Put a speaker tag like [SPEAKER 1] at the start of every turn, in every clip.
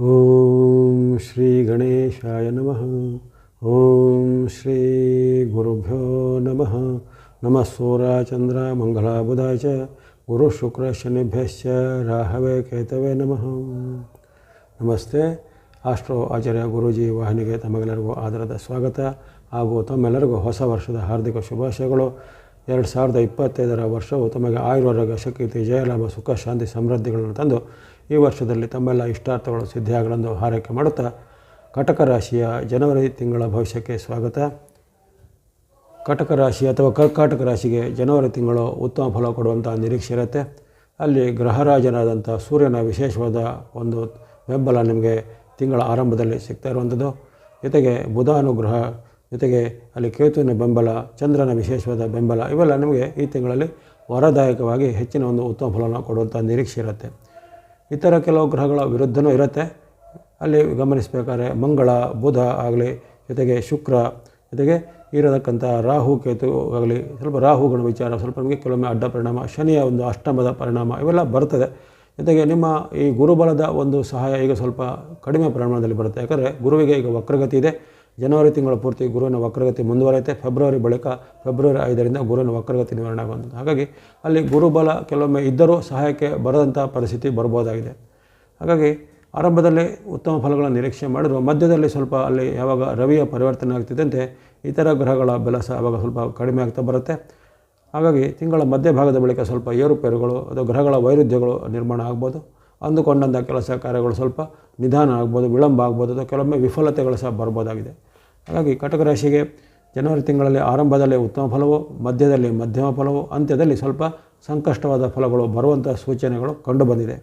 [SPEAKER 1] ಓಂ ಶ್ರೀ ಗಣೇಶಾಯ ನಮಃ. ಓಂ ಶ್ರೀ ಗುರುಭ್ಯೋ ನಮಃ. ನಮಃ ಸೂರ್ಯಚಂದ್ರ ಮಂಗಳ ಬುಧ ಚ ಗುರು ಶುಕ್ರ ಶನಿಭ್ಯಶ್ಚ ರಾಹವೇ ಕೇತವೇ ನಮಃ. ನಮಸ್ತೆ. ಆಸ್ಟ್ರೋ ಆಚಾರ್ಯ ಗುರೂಜಿ ವಾಹಿನಿಗೆ ತಮಗೆಲ್ಲರಿಗೂ ಆದರದ ಸ್ವಾಗತ. ಹಾಗೂ ತಮ್ಮೆಲ್ಲರಿಗೂ ಹೊಸ ವರ್ಷದ ಹಾರ್ದಿಕ ಶುಭಾಶಯಗಳು. ಎರಡು ಸಾವಿರದ ಇಪ್ಪತ್ತೈದರ ವರ್ಷವು ತಮಗೆ ಆಯುರ್ವರ್ಗ ಶಕ್ತಿ, ಜಯಲಾಭ, ಸುಖ, ಶಾಂತಿ, ಸಮೃದ್ಧಿಗಳನ್ನು ತಂದು ಈ ವರ್ಷದಲ್ಲಿ ತಮ್ಮೆಲ್ಲ ಇಷ್ಟಾರ್ಥಗಳು ಸಿದ್ಧಿಯಾಗಲೆಂದು ಹಾರೈಕೆ ಮಾಡುತ್ತಾ ಕಟಕ ರಾಶಿಯ ಜನವರಿ ತಿಂಗಳ ಭವಿಷ್ಯಕ್ಕೆ ಸ್ವಾಗತ. ಕಟಕ ರಾಶಿ ಅಥವಾ ಕರ್ಕಾಟಕ ರಾಶಿಗೆ ಜನವರಿ ತಿಂಗಳು ಉತ್ತಮ ಫಲ ಕೊಡುವಂಥ ನಿರೀಕ್ಷೆ ಇರುತ್ತೆ. ಅಲ್ಲಿ ಗ್ರಹರಾಜನಾದಂಥ ಸೂರ್ಯನ ವಿಶೇಷವಾದ ಒಂದು ಬೆಂಬಲ ನಿಮಗೆ ತಿಂಗಳ ಆರಂಭದಲ್ಲಿ ಸಿಗ್ತಾ ಇರುವಂಥದ್ದು. ಜೊತೆಗೆ ಬುಧಾನುಗ್ರಹ, ಜೊತೆಗೆ ಅಲ್ಲಿ ಕೇತುವಿನ ಬೆಂಬಲ, ಚಂದ್ರನ ವಿಶೇಷವಾದ ಬೆಂಬಲ ಇವೆಲ್ಲ ನಿಮಗೆ ಈ ತಿಂಗಳಲ್ಲಿ ವರದಾಯಕವಾಗಿ ಹೆಚ್ಚಿನ ಒಂದು ಉತ್ತಮ ಫಲನ ಕೊಡುವಂಥ ನಿರೀಕ್ಷೆ ಇರುತ್ತೆ. ಇತರ ಕೆಲವು ಗ್ರಹಗಳ ವಿರುದ್ಧನೂ ಇರುತ್ತೆ. ಅಲ್ಲಿ ಗಮನಿಸಬೇಕಾದ್ರೆ ಮಂಗಳ, ಬುಧ ಆಗಲಿ, ಜೊತೆಗೆ ಶುಕ್ರ, ಜೊತೆಗೆ ಇರತಕ್ಕಂಥ ರಾಹು ಕೇತು ಆಗಲಿ, ಸ್ವಲ್ಪ ರಾಹುಗಳ ವಿಚಾರ, ಸ್ವಲ್ಪ ನಮಗೆ ಕೆಲವೊಮ್ಮೆ ಅಡ್ಡ ಪರಿಣಾಮ, ಶನಿಯ ಒಂದು ಅಷ್ಟಮದ ಪರಿಣಾಮ ಇವೆಲ್ಲ ಬರ್ತದೆ. ಜೊತೆಗೆ ನಿಮ್ಮ ಈ ಗುರುಬಲದ ಒಂದು ಸಹಾಯ ಈಗ ಸ್ವಲ್ಪ ಕಡಿಮೆ ಪ್ರಮಾಣದಲ್ಲಿ ಬರುತ್ತೆ. ಯಾಕಂದರೆ ಗುರುವಿಗೆ ಈಗ ವಕ್ರಗತಿ ಇದೆ. ಜನವರಿ ತಿಂಗಳ ಪೂರ್ತಿ ಗುರುವಿನ ವಕ್ರಗತಿ ಮುಂದುವರೆಯುತ್ತೆ. ಫೆಬ್ರವರಿ ಬಳಿಕ ಫೆಬ್ರವರಿ ಐದರಿಂದ ಗುರುವಿನ ವಕ್ರಗತಿ ನಿವಾರಣೆ ಆಗುವಂಥದ್ದು ಹಾಗಾಗಿ ಅಲ್ಲಿ ಗುರುಬಲ ಕೆಲವೊಮ್ಮೆ ಇದ್ದರೂ ಸಹಾಯಕ್ಕೆ ಬರದಂಥ ಪರಿಸ್ಥಿತಿ ಬರ್ಬೋದಾಗಿದೆ. ಹಾಗಾಗಿ ಆರಂಭದಲ್ಲಿ ಉತ್ತಮ ಫಲಗಳನ್ನು ನಿರೀಕ್ಷೆ ಮಾಡಿದ್ರು ಮಧ್ಯದಲ್ಲಿ ಸ್ವಲ್ಪ ಅಲ್ಲಿ ಯಾವಾಗ ರವಿಯ ಪರಿವರ್ತನೆ ಆಗ್ತಿದ್ದಂತೆ ಇತರ ಗ್ರಹಗಳ ಬೆಲಸ ಆವಾಗ ಸ್ವಲ್ಪ ಕಡಿಮೆ ಆಗ್ತಾ ಬರುತ್ತೆ. ಹಾಗಾಗಿ ತಿಂಗಳ ಮಧ್ಯಭಾಗದ ಬಳಿಕ ಸ್ವಲ್ಪ ಏರುಪೇರುಗಳು ಅಥವಾ ಗ್ರಹಗಳ ವೈರುಧ್ಯಗಳು ನಿರ್ಮಾಣ ಆಗ್ಬೋದು. ಅಂದುಕೊಂಡಂಥ ಕೆಲಸ ಕಾರ್ಯಗಳು ಸ್ವಲ್ಪ ನಿಧಾನ ಆಗ್ಬೋದು, ವಿಳಂಬ ಆಗ್ಬೋದು, ಅಥವಾ ಕೆಲವೊಮ್ಮೆ ವಿಫಲತೆಗಳು ಸಹ ಬರ್ಬೋದಾಗಿದೆ. ಹಾಗಾಗಿ ಕಟಕ ರಾಶಿಗೆ ಜನವರಿ ತಿಂಗಳಲ್ಲಿ ಆರಂಭದಲ್ಲಿ ಉತ್ತಮ ಫಲವು, ಮಧ್ಯದಲ್ಲಿ ಮಧ್ಯಮ ಫಲವು, ಅಂತ್ಯದಲ್ಲಿ ಸ್ವಲ್ಪ ಸಂಕಷ್ಟವಾದ ಫಲಗಳು ಬರುವಂಥ ಸೂಚನೆಗಳು ಕಂಡುಬಂದಿದೆ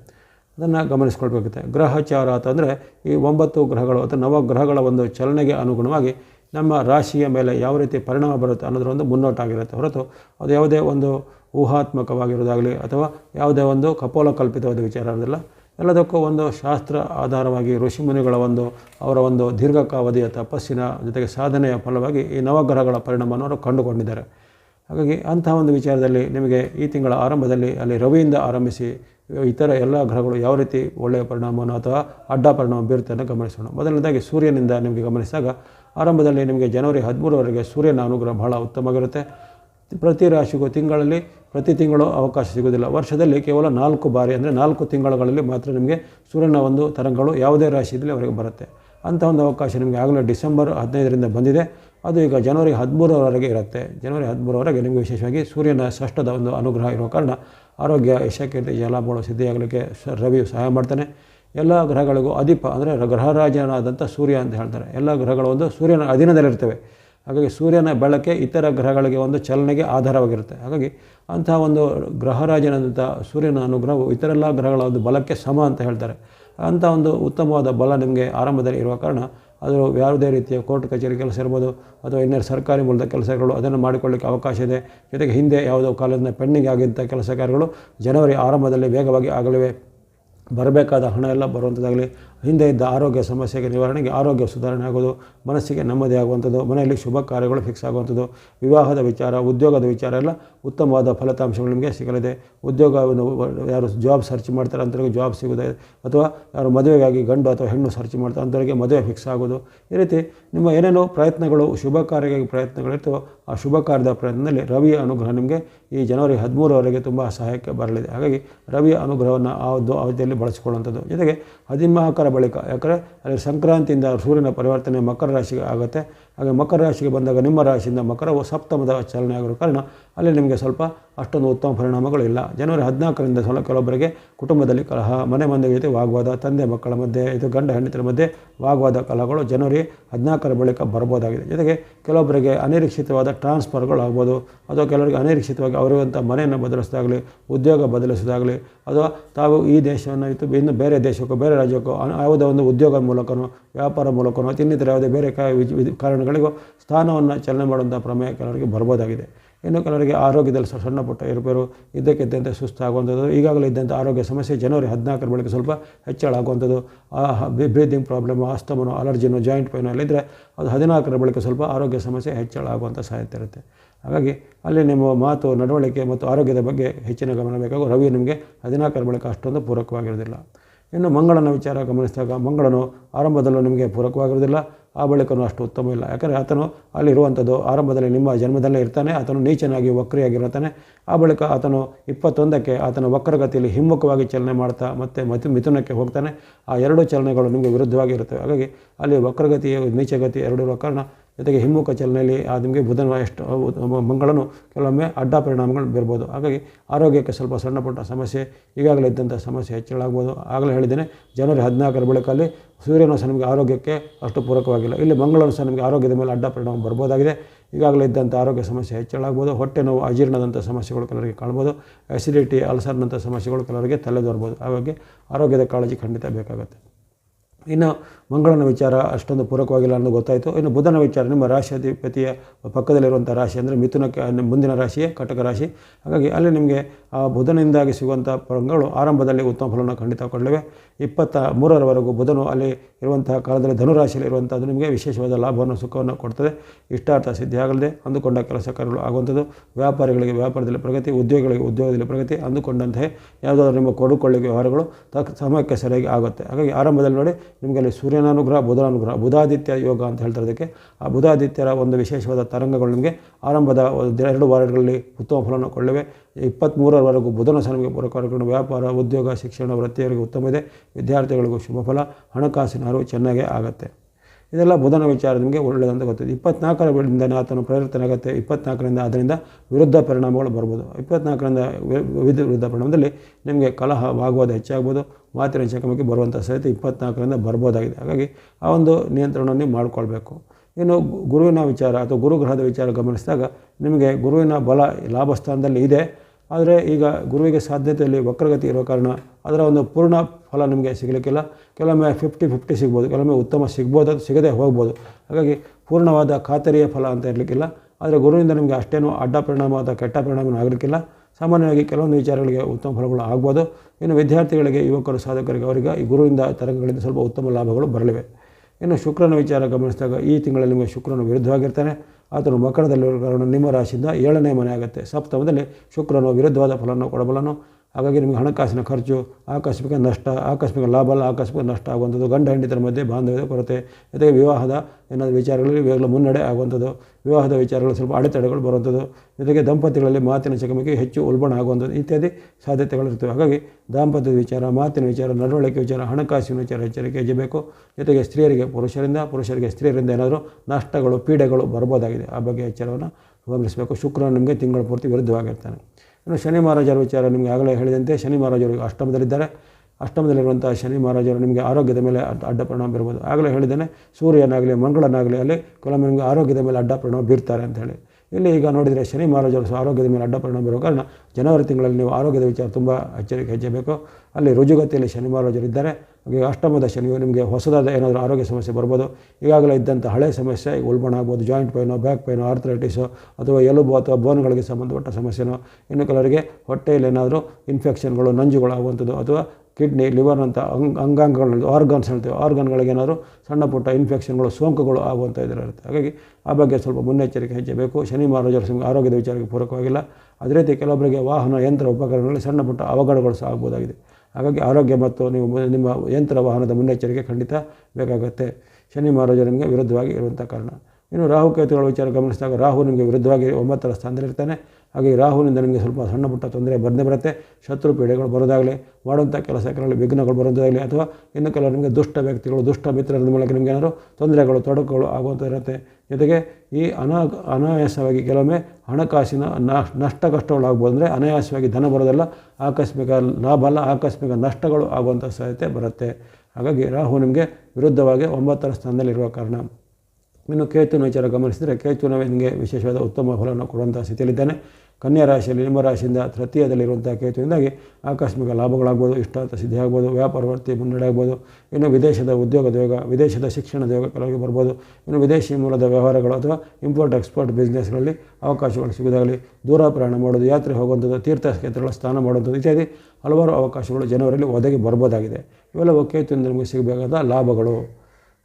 [SPEAKER 1] ಅದನ್ನು ಗಮನಿಸ್ಕೊಳ್ಬೇಕಾಗುತ್ತೆ ಗ್ರಹಚಾರ ಅಂತಂದರೆ ಈ ಒಂಬತ್ತು ಗ್ರಹಗಳು ಅಥವಾ ನವಗ್ರಹಗಳ ಒಂದು ಚಲನೆಗೆ ಅನುಗುಣವಾಗಿ ನಮ್ಮ ರಾಶಿಯ ಮೇಲೆ ಯಾವ ರೀತಿ ಪರಿಣಾಮ ಬರುತ್ತೆ ಅನ್ನೋದ್ರ ಒಂದು ಮುನ್ನೋಟ ಆಗಿರುತ್ತೆ. ಹೊರತು ಅದು ಯಾವುದೇ ಒಂದು ಊಹಾತ್ಮಕವಾಗಿರೋದಾಗಲಿ ಅಥವಾ ಯಾವುದೇ ಒಂದು ಕಪೋಲ ಕಲ್ಪಿತವಾದ ವಿಚಾರ ಅನ್ನೋದಿಲ್ಲ ಎಲ್ಲದಕ್ಕೂ ಒಂದು ಶಾಸ್ತ್ರ ಆಧಾರವಾಗಿ ಋಷಿಮುನಿಗಳ ಒಂದು, ಅವರ ಒಂದು ದೀರ್ಘಕಾವಧಿಯ ತಪಸ್ಸಿನ ಜೊತೆಗೆ ಸಾಧನೆಯ ಫಲವಾಗಿ ಈ ನವಗ್ರಹಗಳ ಪರಿಣಾಮವನ್ನು ಅವರು ಕಂಡುಕೊಂಡಿದ್ದಾರೆ. ಹಾಗಾಗಿ ಅಂತಹ ಒಂದು ವಿಚಾರದಲ್ಲಿ ನಿಮಗೆ ಈ ತಿಂಗಳ ಆರಂಭದಲ್ಲಿ ಅಲ್ಲಿ ರವಿಯಿಂದ ಆರಂಭಿಸಿ ಇತರ ಎಲ್ಲ ಗ್ರಹಗಳು ಯಾವ ರೀತಿ ಒಳ್ಳೆಯ ಪರಿಣಾಮವನ್ನು ಅಥವಾ ಅಡ್ಡ ಪರಿಣಾಮ ಬೀರುತ್ತೆ ಗಮನಿಸೋಣ. ಮೊದಲನೇದಾಗಿ ಸೂರ್ಯನಿಂದ ನಿಮಗೆ ಗಮನಿಸಿದಾಗ ಆರಂಭದಲ್ಲಿ ನಿಮಗೆ ಜನವರಿ ಹದಿಮೂರವರೆಗೆ ಸೂರ್ಯನ ಅನುಗ್ರಹ ಬಹಳ ಉತ್ತಮವಾಗಿರುತ್ತೆ. ಪ್ರತಿ ರಾಶಿಗೂ ತಿಂಗಳಲ್ಲಿ, ಪ್ರತಿ ತಿಂಗಳು ಅವಕಾಶ ಸಿಗೋದಿಲ್ಲ ವರ್ಷದಲ್ಲಿ ಕೇವಲ ನಾಲ್ಕು ಬಾರಿ, ಅಂದರೆ ನಾಲ್ಕು ತಿಂಗಳುಗಳಲ್ಲಿ ಮಾತ್ರ ನಿಮಗೆ ಸೂರ್ಯನ ಒಂದು ತರಂಗಗಳು ಯಾವುದೇ ರಾಶಿಯಲ್ಲಿ ಅವರಿಗೆ ಬರುತ್ತೆ. ಅಂಥ ಒಂದು ಅವಕಾಶ ನಿಮಗೆ ಆಗಲೇ ಡಿಸೆಂಬರ್ ಹದಿನೈದರಿಂದ ಬಂದಿದೆ. ಅದು ಈಗ ಜನವರಿ ಹದಿಮೂರರವರೆಗೆ ಇರುತ್ತೆ. ಜನವರಿ ಹದಿಮೂರವರೆಗೆ ನಿಮಗೆ ವಿಶೇಷವಾಗಿ ಸೂರ್ಯನ ಷಷ್ಠದ ಒಂದು ಅನುಗ್ರಹ ಇರೋ ಕಾರಣ ಆರೋಗ್ಯ ಯಶಕೀರ್ತಿ ಜಲಾಭಗಳು ಸಿದ್ಧಿಯಾಗಲಿಕ್ಕೆ ರವಿಯು ಸಹಾಯ ಮಾಡ್ತಾನೆ. ಎಲ್ಲ ಗ್ರಹಗಳಿಗೂ ಅಧಿಪ, ಅಂದರೆ ಗ್ರಹರಾಜನಾದಂಥ ಸೂರ್ಯ ಅಂತ ಹೇಳ್ತಾರೆ. ಎಲ್ಲ ಗ್ರಹಗಳು ಒಂದು ಸೂರ್ಯನ ಅಧೀನದಲ್ಲಿರ್ತವೆ. ಹಾಗಾಗಿ ಸೂರ್ಯನ ಬೆಳಕೆ ಇತರ ಗ್ರಹಗಳಿಗೆ ಒಂದು ಚಲನೆಗೆ ಆಧಾರವಾಗಿರುತ್ತೆ. ಹಾಗಾಗಿ ಅಂತಹ ಒಂದು ಗ್ರಹರಾಜನಾದಂಥ ಸೂರ್ಯನ ಅನುಗ್ರಹವು ಇತರೆಲ್ಲ ಗ್ರಹಗಳ ಒಂದು ಬಲಕ್ಕೆ ಸಮ ಅಂತ ಹೇಳ್ತಾರೆ. ಅಂಥ ಒಂದು ಉತ್ತಮವಾದ ಬಲ ನಿಮಗೆ ಆರಂಭದಲ್ಲಿ ಇರುವ ಕಾರಣ ಅದು ಯಾವುದೇ ರೀತಿಯ ಕೋರ್ಟ್ ಕಚೇರಿ ಕೆಲಸ ಇರ್ಬೋದು ಅಥವಾ ಇನ್ನೇನು ಸರ್ಕಾರಿ ಮೂಲದ ಕೆಲಸಗಳು ಅದನ್ನು ಮಾಡಿಕೊಳ್ಳಿಕ್ಕೆ ಅವಕಾಶ ಇದೆ. ಜೊತೆಗೆ ಹಿಂದೆ ಯಾವುದೋ ಕಾಲದಿಂದ ಪೆಂಡಿಂಗ್ ಆಗಿದ್ದ ಕೆಲಸ ಕಾರ್ಯಗಳು ಜನವರಿ ಆರಂಭದಲ್ಲಿ ವೇಗವಾಗಿ ಆಗಲಿವೆ. ಬರಬೇಕಾದ ಹಣ ಎಲ್ಲ ಬರುವಂಥದ್ದಾಗಲಿ. ಹಿಂದೆ ಇದ್ದ ಆರೋಗ್ಯ ಸಮಸ್ಯೆಗೆ ನಿವಾರಣೆಗೆ ಆರೋಗ್ಯ ಸುಧಾರಣೆ ಆಗೋದು, ಮನಸ್ಸಿಗೆ ನೆಮ್ಮದಿ ಆಗುವಂಥದ್ದು, ಮನೆಯಲ್ಲಿ ಶುಭ ಕಾರ್ಯಗಳು ಫಿಕ್ಸ್ ಆಗುವಂಥದ್ದು, ವಿವಾಹದ ವಿಚಾರ, ಉದ್ಯೋಗದ ವಿಚಾರ ಎಲ್ಲ ಉತ್ತಮವಾದ ಫಲಿತಾಂಶಗಳು ನಿಮಗೆ ಸಿಗಲಿದೆ. ಉದ್ಯೋಗವನ್ನು ಯಾರು ಜಾಬ್ ಸರ್ಚ್ ಮಾಡ್ತಾರೆ ಅಂಥವ್ರಿಗೆ ಜಾಬ್ ಸಿಗೋದೇ ಅಥವಾ ಯಾರು ಮದುವೆಗಾಗಿ ಗಂಡು ಅಥವಾ ಹೆಣ್ಣು ಸರ್ಚ್ ಮಾಡ್ತಾರೆ ಅಂಥವ್ರಿಗೆ ಮದುವೆ ಫಿಕ್ಸ್ ಆಗೋದು. ಈ ರೀತಿ ನಿಮ್ಮ ಏನೇನೋ ಪ್ರಯತ್ನಗಳು, ಶುಭ ಕಾರ್ಯಗಳಿಗೆ ಪ್ರಯತ್ನಗಳಿರ್ತವೋ ಆ ಶುಭ ಕಾರ್ಯದ ಪ್ರಯತ್ನದಲ್ಲಿ ರವಿಯ ಅನುಗ್ರಹ ನಿಮಗೆ ಈ ಜನವರಿ ಹದಿಮೂರವರೆಗೆ ತುಂಬ ಸಹಾಯಕ್ಕೆ ಬರಲಿದೆ. ಹಾಗಾಗಿ ರವಿಯ ಅನುಗ್ರಹವನ್ನು ಆ ಅವಧಿಯಲ್ಲಿ ಬಳಸಿಕೊಳ್ಳುವಂಥದ್ದು. ಜೊತೆಗೆ ಹದಿನಾಲ್ಕರ ಬಳಿಕ. ಯಾಕಂದರೆ ಅಲ್ಲಿ ಸಂಕ್ರಾಂತಿಯಿಂದ ಸೂರ್ಯನ ಪರಿವರ್ತನೆ ಮಕರ ರಾಶಿಗೆ ಆಗುತ್ತೆ. ಹಾಗೆ ಮಕರ ರಾಶಿಗೆ ಬಂದಾಗ ನಿಮ್ಮ ರಾಶಿಯಿಂದ ಮಕರ ಸಪ್ತಮದ ಚಲನೆ ಆಗಿರೋ ಕಾರಣ ಅಲ್ಲಿ ನಿಮಗೆ ಸ್ವಲ್ಪ ಅಷ್ಟೊಂದು ಉತ್ತಮ ಪರಿಣಾಮಗಳು ಇಲ್ಲ. ಜನವರಿ ಹದಿನಾಲ್ಕರಿಂದ ಸ್ವಲ್ಪ ಕೆಲವೊಬ್ಬರಿಗೆ ಕುಟುಂಬದಲ್ಲಿ ಕಲಹ, ಮನೆ ಮಂದಿ ಜೊತೆ ವಾಗ್ವಾದ, ತಂದೆ ಮಕ್ಕಳ ಮಧ್ಯೆ ಇದು ಗಂಡ ಹೆಂಡತಿರ ಮಧ್ಯೆ ವಾಗ್ವಾದ ಕಲಹಗಳು ಜನವರಿ ಹದಿನಾಲ್ಕರ ಬಳಿಕ ಬರ್ಬೋದಾಗಿದೆ ಜೊತೆಗೆ ಕೆಲವೊಬ್ಬರಿಗೆ ಅನಿರೀಕ್ಷಿತವಾದ ಟ್ರಾನ್ಸ್ಫರ್ಗಳು ಆಗ್ಬೋದು. ಅಥವಾ ಕೆಲವರಿಗೆ ಅನಿರೀಕ್ಷಿತವಾಗಿ ಅವರಿಗಂಥ ಮನೆಯನ್ನು ಬದಲಿಸೋದಾಗಲಿ, ಉದ್ಯೋಗ ಬದಲಿಸೋದಾಗಲಿ, ಅಥವಾ ತಾವು ಈ ದೇಶವನ್ನು ಇತ್ತು, ಇನ್ನು ಬೇರೆ ದೇಶಕ್ಕೂ, ಬೇರೆ ರಾಜ್ಯಕ್ಕೂ ಯಾವುದೋ ಒಂದು ಉದ್ಯೋಗ ಮೂಲಕನೋ, ವ್ಯಾಪಾರ ಮೂಲಕನೋ, ಇನ್ನಿತರ ಯಾವುದೇ ಬೇರೆ ಕಾರಣಗಳಿಗೂ ಸ್ಥಾನವನ್ನು ಚಲನೆ ಮಾಡುವಂಥ ಪ್ರಮೇಯ ಕೆಲವರಿಗೆ ಬರ್ಬೋದಾಗಿದೆ ಇನ್ನು ಕೆಲವರಿಗೆ ಆರೋಗ್ಯದಲ್ಲಿ ಸಣ್ಣ ಪುಟ್ಟ ಏರುಪೇರು ಇದ್ದಕ್ಕಿದ್ದಂತೆ ಸುಸ್ತಾಗುವಂಥದ್ದು. ಈಗಾಗಲೇ ಇದ್ದಂಥ ಆರೋಗ್ಯ ಸಮಸ್ಯೆ ಜನವರಿ ಹದಿನಾಲ್ಕರ ಬಳಿಕ ಸ್ವಲ್ಪ ಹೆಚ್ಚಳ ಆಗುವಂಥದ್ದು. ಬ್ರೀದಿಂಗ್ ಪ್ರಾಬ್ಲಮ್ ಆಸ್ತಮನು ಅಲರ್ಜಿನೋ ಜಾಯಿಂಟ್ ಪೇನೋ ಇದ್ದರೆ ಅದು ಹದಿನಾಲ್ಕರ ಬಳಿಕ ಸ್ವಲ್ಪ ಆರೋಗ್ಯ ಸಮಸ್ಯೆ ಹೆಚ್ಚಳ ಆಗುವಂಥ ಸಾಧ್ಯತೆ ಇರುತ್ತೆ. ಹಾಗಾಗಿ ಅಲ್ಲಿ ನಿಮ್ಮ ಮಾತು, ನಡವಳಿಕೆ ಮತ್ತು ಆರೋಗ್ಯದ ಬಗ್ಗೆ ಹೆಚ್ಚಿನ ಗಮನ ಬೇಕಾಗೋ ರವಿ ನಿಮಗೆ ಹದಿನಾಲ್ಕರ ಬಳಿಕ ಅಷ್ಟೊಂದು ಪೂರಕವಾಗಿರೋದಿಲ್ಲ ಇನ್ನು ಮಂಗಳನ ವಿಚಾರ ಗಮನಿಸಿದಾಗ ಮಂಗಳನು ಆರಂಭದಲ್ಲೂ ನಿಮಗೆ ಪೂರಕವಾಗಿರುವುದಿಲ್ಲ. ಆ ಬಳಿಕನೂ ಅಷ್ಟು ಉತ್ತಮ ಇಲ್ಲ. ಯಾಕಂದರೆ ಆತನು ಅಲ್ಲಿರುವಂಥದ್ದು ಆರಂಭದಲ್ಲಿ ನಿಮ್ಮ ಜನ್ಮದಲ್ಲೇ ಇರ್ತಾನೆ, ಆತನು ನೀಚನಾಗಿ ವಕ್ರಿಯಾಗಿರುತ್ತಾನೆ. ಆ ಬಳಿಕ ಆತನು ಇಪ್ಪತ್ತೊಂದಕ್ಕೆ ಆತನ ವಕ್ರಗತಿಯಲ್ಲಿ ಹಿಮ್ಮುಖವಾಗಿ ಚಲನೆ ಮಾಡ್ತಾ ಮತ್ತು ಮತಿ, ಮಿಥುನಕ್ಕೆ ಹೋಗ್ತಾನೆ. ಆ ಎರಡು ಚಲನೆಗಳು ನಿಮಗೆ ವಿರುದ್ಧವಾಗಿರುತ್ತವೆ ಹಾಗಾಗಿ ಅಲ್ಲಿ ವಕ್ರಗತಿ ನೀಚಗತಿ ಎರಡು ಕಾರಣ ಜೊತೆಗೆ ಹಿಮ್ಮುಖ ಚಲನೆಯಲ್ಲಿ ನಿಮಗೆ ಬುಧನ ಎಷ್ಟು ಮಂಗಳನು ಕೆಲವೊಮ್ಮೆ ಅಡ್ಡ ಪರಿಣಾಮಗಳು ಬೀರ್ಬೋದು. ಹಾಗಾಗಿ ಆರೋಗ್ಯಕ್ಕೆ ಸ್ವಲ್ಪ ಸಣ್ಣ ಪುಟ್ಟ ಸಮಸ್ಯೆ, ಈಗಾಗಲೇ ಇದ್ದಂಥ ಸಮಸ್ಯೆ ಹೆಚ್ಚಳಾಗ್ಬೋದು. ಆಗಲೇ ಹೇಳಿದ್ದೇನೆ, ಜನವರಿ ಹದಿನಾಲ್ಕರ ಬೆಳಕಲ್ಲಿ ಸೂರ್ಯನ ಸೂರ್ಯನು ಸಹ ನಿಮಗೆ ಆರೋಗ್ಯಕ್ಕೆ ಅಷ್ಟು ಪೂರಕವಾಗಿಲ್ಲ. ಇಲ್ಲಿ ಮಂಗಳನು ಸಹ ನಿಮಗೆ ಆರೋಗ್ಯದ ಮೇಲೆ ಅಡ್ಡ ಪರಿಣಾಮ ಬರ್ಬೋದಾಗಿದೆ. ಈಗಾಗಲೇ ಇದ್ದಂಥ ಆರೋಗ್ಯ ಸಮಸ್ಯೆ ಹೆಚ್ಚಳಾಗ್ಬೋದು. ಹೊಟ್ಟೆ ನೋವು, ಅಜೀರ್ಣದಂಥ ಸಮಸ್ಯೆಗಳು ಕೆಲವರಿಗೆ ಕಾಣ್ಬೋದು. ಅಸಿಡಿಟಿ ಅಲ್ಸರ್ನಂಥ ಸಮಸ್ಯೆಗಳು ಕೆಲವರಿಗೆ ತಲೆದೋರ್ಬೋದು. ಹಾಗಾಗಿ ಆರೋಗ್ಯದ ಕಾಳಜಿ ಖಂಡಿತ ಬೇಕಾಗುತ್ತೆ. ಇನ್ನು ಮಂಗಳನ ವಿಚಾರ ಅಷ್ಟೊಂದು ಪೂರಕವಾಗಿಲ್ಲ ಅನ್ನೋದು ಗೊತ್ತಾಯಿತು. ಇನ್ನು ಬುಧನ ವಿಚಾರ, ನಿಮ್ಮ ರಾಶಿಯಾಧಿಪತಿಯ ಪಕ್ಕದಲ್ಲಿರುವಂಥ ರಾಶಿ ಅಂದರೆ ಮಿಥುನಕ್ಕೆ ಮುಂದಿನ ರಾಶಿಯೇ ಕಟಕ ರಾಶಿ. ಹಾಗಾಗಿ ಅಲ್ಲಿ ನಿಮಗೆ ಆ ಬುಧನಿಂದಾಗಿ ಸಿಗುವಂಥ ಫಲಗಳು ಆರಂಭದಲ್ಲಿ ಉತ್ತಮ ಫಲವನ್ನು ಖಂಡಿತ ಕೊಡಲಿವೆ. ಇಪ್ಪತ್ತ ಮೂರರವರೆಗೂ ಬುಧನು ಅಲ್ಲಿ ಇರುವಂತಹ ಕಾಲದಲ್ಲಿ ಧನುರಾಶಿಯಲ್ಲಿ ಇರುವಂಥದ್ದು ನಿಮಗೆ ವಿಶೇಷವಾದ ಲಾಭವನ್ನು, ಸುಖವನ್ನು ಕೊಡ್ತದೆ. ಇಷ್ಟಾರ್ಥ ಸಿದ್ಧಿ ಆಗಲಿದೆ. ಅಂದುಕೊಂಡ ಕೆಲಸ ಕಾರ್ಯಗಳು ಆಗುವಂಥದ್ದು. ವ್ಯಾಪಾರಿಗಳಿಗೆ ವ್ಯಾಪಾರದಲ್ಲಿ ಪ್ರಗತಿ, ಉದ್ಯೋಗಿಗಳಿಗೆ ಉದ್ಯೋಗದಲ್ಲಿ ಪ್ರಗತಿ, ಅಂದುಕೊಂಡಂತೆ ಯಾವುದಾದ್ರೂ ನಿಮ್ಮ ಕೊಡುಕೊಳ್ಳಿಗೆ ವ್ಯವಹಾರಗಳು ತಕ್ಕ ಸಮಯಕ್ಕೆ ಸರಿಯಾಗಿ ಆಗುತ್ತೆ. ಹಾಗಾಗಿ ಆರಂಭದಲ್ಲಿ ನೋಡಿ ನಿಮಗೆ ಅಲ್ಲಿ ಸೂರ್ಯನಾನುಗ್ರಹ, ಬುಧನಾನುಗ್ರಹ, ಬುಧಾದಿತ್ಯ ಯೋಗ ಅಂತ ಹೇಳ್ತಾರೆ ಅದಕ್ಕೆ. ಆ ಬುಧಾದಿತ್ಯರ ಒಂದು ವಿಶೇಷವಾದ ತರಂಗಗಳು ನಿಮಗೆ ಆರಂಭದ ಎರಡು ವಾರಗಳಲ್ಲಿ ಉತ್ತಮ ಫಲವನ್ನು ಕೊಳ್ಳಿವೆ ಇಪ್ಪತ್ತ್ಮೂರರವರೆಗೂ ಬುಧನ ಸಹ ನಿಮಗೆ ವ್ಯಾಪಾರ, ಉದ್ಯೋಗ, ಶಿಕ್ಷಣ ವೃತ್ತಿಯವರಿಗೆ ಉತ್ತಮ ಇದೆ. ವಿದ್ಯಾರ್ಥಿಗಳಿಗೂ ಶುಭ ಫಲ. ಹಣಕಾಸಿನ ಅರಿವು ಚೆನ್ನಾಗೇ ಆಗುತ್ತೆ. ಇದೆಲ್ಲ ಬುಧನ ವಿಚಾರ ನಿಮಗೆ ಒಳ್ಳೆಯದಂತ ಗೊತ್ತಿದೆ. ಇಪ್ಪತ್ನಾಲ್ಕರ ಬೆಳೆಯಿಂದ ಆತನು ಪ್ರೇರಿತನಾಗುತ್ತೆ ಇಪ್ಪತ್ನಾಲ್ಕರಿಂದ ಅದರಿಂದ ವಿರುದ್ಧ ಪರಿಣಾಮಗಳು ಬರ್ಬೋದು. ಇಪ್ಪತ್ನಾಲ್ಕರಿಂದ ವಿರುದ್ಧ ಪರಿಣಾಮದಲ್ಲಿ ನಿಮಗೆ ಕಲಹ ಹೆಚ್ಚಾಗ್ಬೋದು. ಮಾತಿನ ಚಕಮಕಿ ಬರುವಂಥ ಸಹಿತ ಇಪ್ಪತ್ನಾಲ್ಕರಿಂದ ಬರ್ಬೋದಾಗಿದೆ. ಹಾಗಾಗಿ ಆ ಒಂದು ನಿಯಂತ್ರಣವನ್ನು ಮಾಡಿಕೊಳ್ಬೇಕು. ಇನ್ನು ಗುರುವಿನ ವಿಚಾರ ಅಥವಾ ಗುರುಗ್ರಹದ ವಿಚಾರ ಗಮನಿಸಿದಾಗ ನಿಮಗೆ ಗುರುವಿನ ಬಲ ಲಾಭಸ್ಥಾನದಲ್ಲಿ ಇದೆ. ಆದರೆ ಈಗ ಗುರುವಿಗೆ ಸಾಧ್ಯತೆಯಲ್ಲಿ ವಕ್ರಗತಿ ಇರೋ ಕಾರಣ ಅದರ ಒಂದು ಪೂರ್ಣ ಫಲ ನಿಮಗೆ ಸಿಗಲಿಕ್ಕಿಲ್ಲ. ಕೆಲವೊಮ್ಮೆ ಫಿಫ್ಟಿ ಫಿಫ್ಟಿ ಸಿಗ್ಬೋದು, ಕೆಲವೊಮ್ಮೆ ಉತ್ತಮ ಸಿಗ್ಬೋದು ಅದು ಸಿಗದೆ ಹೋಗ್ಬೋದು. ಹಾಗಾಗಿ ಪೂರ್ಣವಾದ ಖಾತರಿಯ ಫಲ ಅಂತ ಇರಲಿಕ್ಕಿಲ್ಲ. ಆದರೆ ಗುರುವಿಂದ ನಿಮಗೆ ಅಷ್ಟೇನೂ ಅಡ್ಡ ಪರಿಣಾಮ ಅಥವಾ ಕೆಟ್ಟ ಪರಿಣಾಮ ಆಗಲಿಕ್ಕಿಲ್ಲ. ಸಾಮಾನ್ಯವಾಗಿ ಕೆಲವೊಂದು ವಿಚಾರಗಳಿಗೆ ಉತ್ತಮ ಫಲಗಳು ಆಗ್ಬೋದು. ಇನ್ನು ವಿದ್ಯಾರ್ಥಿಗಳಿಗೆ, ಯುವಕರು, ಸಾಧಕರಿಗೆ ಅವರಿಗೆ ಈ ಗುರುವಿಂದ ತರಂಗಗಳಿಂದ ಸ್ವಲ್ಪ ಉತ್ತಮ ಲಾಭಗಳು ಬರಲಿವೆ. ಇನ್ನು ಶುಕ್ರನ ವಿಚಾರ ಗಮನಿಸಿದಾಗ ಈ ತಿಂಗಳಲ್ಲಿ ನಿಮಗೆ ಶುಕ್ರನು ವಿರುದ್ಧವಾಗಿರ್ತಾನೆ. ಆತನು ಮಕರದಲ್ಲಿರುವ ಕಾರಣ ನಿಮ್ಮ ರಾಶಿಯಿಂದ ಏಳನೇ ಮನೆ ಆಗುತ್ತೆ ಸಪ್ತಮದಲ್ಲಿ ಶುಕ್ರನು ವಿರುದ್ಧವಾದ ಫಲವನ್ನು ಕೊಡಬಲ್ಲನು. ಹಾಗಾಗಿ ನಿಮಗೆ ಹಣಕಾಸಿನ ಖರ್ಚು, ಆಕಸ್ಮಿಕ ನಷ್ಟ, ಆಕಸ್ಮಿಕ ಲಾಭ, ಆಕಸ್ಮಿಕ ನಷ್ಟ ಆಗುವಂಥದ್ದು, ಗಂಡ ಹೆಂಡಿತರ ಮಧ್ಯೆ ಬಾಂಧವ್ಯದ ಕೊರತೆ, ಜೊತೆಗೆ ವಿವಾಹದ ಏನಾದರೂ ವಿಚಾರಗಳಲ್ಲಿ ಇವಾಗಲೂ ಮುನ್ನಡೆ ಆಗುವಂಥದ್ದು, ವಿವಾಹದ ವಿಚಾರಗಳು ಸ್ವಲ್ಪ ಅಡೆತಡೆಗಳು ಬರುವಂಥದ್ದು, ಜೊತೆಗೆ ದಂಪತಿಗಳಲ್ಲಿ ಮಾತಿನ ಚಕಮಕಿ ಹೆಚ್ಚು ಉಲ್ಬಣ ಆಗುವಂಥದ್ದು ಇತ್ಯಾದಿ ಸಾಧ್ಯತೆಗಳಿರ್ತವೆ ಹಾಗಾಗಿ ದಾಂಪತ್ಯದ ವಿಚಾರ, ಮಾತಿನ ವಿಚಾರ, ನಡವಳಿಕೆ ವಿಚಾರ, ಹಣಕಾಸಿನ ವಿಚಾರ ಎಚ್ಚರಿಕೆ ಎಜ್ಜಬೇಕು ಜೊತೆಗೆ ಸ್ತ್ರೀಯರಿಗೆ, ಪುರುಷರಿಂದ, ಪುರುಷರಿಗೆ ಸ್ತ್ರೀಯರಿಂದ ಏನಾದರೂ ನಷ್ಟಗಳು, ಪೀಡೆಗಳು ಬರ್ಬೋದಾಗಿದೆ. ಆ ಬಗ್ಗೆ ಎಚ್ಚರವನ್ನು ಗಮನಿಸಬೇಕು. ಶುಕ್ರ ನಿಮಗೆ ತಿಂಗಳ ಪೂರ್ತಿ ವಿರುದ್ಧವಾಗಿರ್ತಾನೆ. ಇನ್ನು ಶನಿ ಮಹಾರಾಜರ ವಿಚಾರ ನಿಮಗೆ ಆಗಲೇ ಹೇಳಿದಂತೆ ಶನಿ ಮಹಾರಾಜರು ಅಷ್ಟಮದಲ್ಲಿದ್ದಾರೆ. ಅಷ್ಟಮದಲ್ಲಿರುವಂಥ ಶನಿ ಮಹಾರಾಜರು ನಿಮಗೆ ಆರೋಗ್ಯದ ಮೇಲೆ ಅಡ್ಡ ಅಡ್ಡ ಪರಿಣಾಮ ಬೀರ್ಬೋದು. ಆಗಲೇ ಹೇಳಿದ್ದೇನೆ, ಸೂರ್ಯನಾಗಲಿ, ಮಂಗಳನಾಗಲಿ ಅಲ್ಲಿ ಕೆಲವೊಮ್ಮೆ ನಿಮಗೆ ಆರೋಗ್ಯದ ಮೇಲೆ ಅಡ್ಡ ಪರಿಣಾಮ ಬೀರ್ತಾರೆ ಅಂತ ಹೇಳಿ. ಇಲ್ಲಿ ಈಗ ನೋಡಿದರೆ ಶನಿ ಮಹಾರಾಜರು ಸಹ ಆರೋಗ್ಯದ ಮೇಲೆ ಅಡ್ಡ ಪರಿಣಾಮ ಬೀರುವ ಕಾರಣ ಜನವರಿ ತಿಂಗಳಲ್ಲಿ ನೀವು ಆರೋಗ್ಯದ ವಿಚಾರ ತುಂಬ ಎಚ್ಚರಿಕೆ ಹೆಚ್ಚಬೇಕು ಅಲ್ಲಿ ರುಜುಗತಿಯಲ್ಲಿ ಶನಿ ಮಹಾರಾಜರು ಇದ್ದಾರೆ. ಹಾಗೆ ಅಷ್ಟಮದ ಶನಿಯು ನಿಮಗೆ ಹೊಸದಾದ ಏನಾದರೂ ಆರೋಗ್ಯ ಸಮಸ್ಯೆ ಬರ್ಬೋದು. ಈಗಾಗಲೇ ಇದ್ದಂಥ ಹಳೆ ಸಮಸ್ಯೆ ಈಗ ಉಲ್ಬಣ ಆಗ್ಬೋದು joint pain back pain arthritis ಅಥವಾ ಎಲುಬು ಅಥವಾ ಬೋನ್ಗಳಿಗೆ ಸಂಬಂಧಪಟ್ಟ ಸಮಸ್ಯೆನೋ, ಇನ್ನು ಕೆಲವರಿಗೆ ಹೊಟ್ಟೆಯಲ್ಲಿ ಏನಾದರೂ ಇನ್ಫೆಕ್ಷನ್ಗಳು ನಂಜುಗಳು ಆಗುವಂಥದ್ದು ಅಥವಾ ಕಿಡ್ನಿ ಅಂತ ಅಂಗ, ಅಂಗಾಂಗಗಳು ಆರ್ಗನ್ಸ್ ಹೇಳ್ತೇವೆ. ಆರ್ಗನ್ಗಳಿಗೆ ಏನಾದರೂ ಸಣ್ಣ ಪುಟ್ಟ ಇನ್ಫೆಕ್ಷನ್ಗಳು ಸೋಂಕುಗಳು ಆಗುವಂಥ ಇದರಿರುತ್ತೆ ಹಾಗಾಗಿ ಆ ಬಗ್ಗೆ ಸ್ವಲ್ಪ ಮುನ್ನೆಚ್ಚರಿಕೆ ಹೆಚ್ಚಬೇಕು. ಶನಿ ಮಹಾರಾಜರು ಆರೋಗ್ಯದ ವಿಚಾರಕ್ಕೆ ಪೂರಕವಾಗಿಲ್ಲ. ಅದೇ ರೀತಿ ಕೆಲವೊಬ್ಬರಿಗೆ ವಾಹನ, ಯಂತ್ರ, ಉಪಕರಣಗಳಲ್ಲಿ ಸಣ್ಣ ಪುಟ್ಟ ಅವಘಡಗಳು ಸಹ ಆಗ್ಬೋದಾಗಿದೆ. ಹಾಗಾಗಿ ಆರೋಗ್ಯ ಮತ್ತು ನೀವು ನಿಮ್ಮ ಯಂತ್ರ, ವಾಹನದ ಮುನ್ನೆಚ್ಚರಿಕೆ ಖಂಡಿತ ಬೇಕಾಗುತ್ತೆ. ಶನಿ ಮಹಾರಾಜರಿಗೆ ವಿರುದ್ಧವಾಗಿ ಇರುವಂಥ ಕಾರಣ. ಇನ್ನು ರಾಹು ಕೇತುಗಳ ವಿಚಾರ ಗಮನಿಸಿದಾಗ ರಾಹು ನಿಮಗೆ ವಿರುದ್ಧವಾಗಿ ಒಂಬತ್ತರ ಸ್ಥಾನದಲ್ಲಿರ್ತಾನೆ. ಹಾಗೆ ರಾಹುವಿನಿಂದ ನಿಮಗೆ ಸ್ವಲ್ಪ ಸಣ್ಣ ಪುಟ್ಟ ತೊಂದರೆ ಬಂದೇ ಬರುತ್ತೆ. ಶತ್ರು ಪೀಡೆಗಳು ಬರೋದಾಗಲಿ, ಮಾಡುವಂಥ ಕೆಲಸಗಳಲ್ಲಿ ವಿಘ್ನಗಳು ಬರೋದಾಗಲಿ, ಅಥವಾ ಇನ್ನು ಕೆಲವು ನಿಮಗೆ ದುಷ್ಟ ವ್ಯಕ್ತಿಗಳು, ದುಷ್ಟ ಮಿತ್ರರ ಮೂಲಕ ನಿಮಗೆ ಏನಾದರೂ ತೊಂದರೆಗಳು, ತೊಡಕುಗಳು ಆಗುವಂಥ ಇರುತ್ತೆ. ಜೊತೆಗೆ ಈ ಅನಾ, ಅನಾಯಾಸವಾಗಿ ಕೆಲವೊಮ್ಮೆ ಹಣಕಾಸಿನ ನಷ್ಟ ಕಷ್ಟಗಳು ಆಗ್ಬೋದು ಅಂದರೆ ಅನಾಯಾಸವಾಗಿ ಧನ ಬರೋದಲ್ಲ, ಆಕಸ್ಮಿಕ ಲಾಭ ಅಲ್ಲ, ಆಕಸ್ಮಿಕ ನಷ್ಟಗಳು ಆಗುವಂಥ ಸಾಧ್ಯತೆ ಬರುತ್ತೆ. ಹಾಗಾಗಿ ರಾಹು ನಿಮಗೆ ವಿರುದ್ಧವಾಗಿ ಒಂಬತ್ತರ ಸ್ಥಾನದಲ್ಲಿರುವ ಕಾರಣ. ಇನ್ನು ಕೇತುವಿನ ವಿಚಾರ ಗಮನಿಸಿದರೆ ಕೇತುವಿನ ವಿಶೇಷವಾದ ಉತ್ತಮ ಫಲವನ್ನು ಕೊಡುವಂಥ ಸ್ಥಿತಿಯಲ್ಲಿದ್ದಾನೆ. ಕನ್ಯಾ ರಾಶಿಯಲ್ಲಿ ನಿಮ್ಮ ರಾಶಿಯಿಂದ ತೃತೀಯದಲ್ಲಿರುವಂಥ ಕೇತುವಿನಿಂದಾಗಿ ಆಕಸ್ಮಿಕ ಲಾಭಗಳಾಗ್ಬೋದು, ಇಷ್ಟಾರ್ಥ ಸಿದ್ಧಿ ಆಗ್ಬೋದು ವ್ಯಾಪಾರ ವೃತ್ತಿ ಮುನ್ನಡೆ ಆಗ್ಬೋದು, ಇನ್ನು ವಿದೇಶದ ಉದ್ಯೋಗದ ಯೋಗ, ವಿದೇಶದ ಶಿಕ್ಷಣದ ಯೋಗ ಕೆಲವರಿಗೆ ಬರ್ಬೋದು, ಇನ್ನು ವಿದೇಶಿ ಮೂಲದ ವ್ಯವಹಾರಗಳು ಅಥವಾ ಇಂಪೋರ್ಟ್ ಎಕ್ಸ್ಪೋರ್ಟ್ ಬಿಸ್ನೆಸ್ಗಳಲ್ಲಿ ಅವಕಾಶಗಳು ಸಿಗುವುದಾಗಲಿ ದೂರ ಪ್ರಯಾಣ ಮಾಡೋದು ಯಾತ್ರೆ ಹೋಗುವಂಥದ್ದು, ತೀರ್ಥಕ್ಷೇತ್ರಗಳ ಸ್ಥಾನ ಮಾಡುವಂಥದ್ದು ಇತ್ಯಾದಿ ಹಲವಾರು ಅವಕಾಶಗಳು ಜನವರಿಯಲ್ಲಿ ಒದಗಿ ಬರ್ಬೋದಾಗಿದೆ. ಇವೆಲ್ಲವೂ ಕೇತುವಿನಿಂದ ನಿಮಗೆ ಸಿಗಬೇಕಾದ ಲಾಭಗಳು.